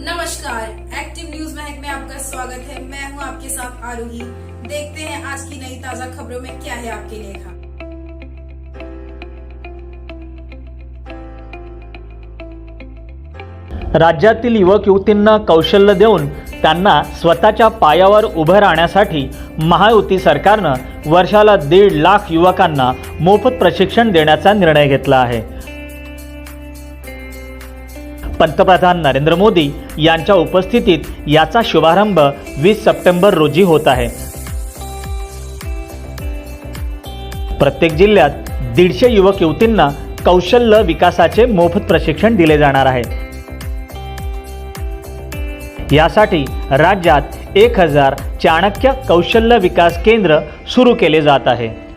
नमस्कार active news Mahak में आपका स्वागत है। मैं हूं आपके साथ आरूही। देखते हैं आज की नई ताजा खबरों में क्या है आपके लिए खा राज्यातील युवक युवतींना कौशल्य देऊन त्यांना स्वतःच्या पायावर उभं राहण्यासाठी महायुती सरकारनं वर्षाला दीड लाख युवकांना मोफत प्रशिक्षण देण्याचा निर्णय घेतला आहे. पंतप्रधान नरेंद्र मोदी यांच्या उपस्थितीत याचा शुभारंभ वीस सप्टेंबर रोजी होत आहे. प्रत्येक जिल्ह्यात दीडशे युवक युवतींना कौशल्य विकासाचे मोफत प्रशिक्षण दिले जाणार आहे. यासाठी राज्यात एक हजार चाणक्य कौशल्य विकास केंद्र सुरू केले जात आहे.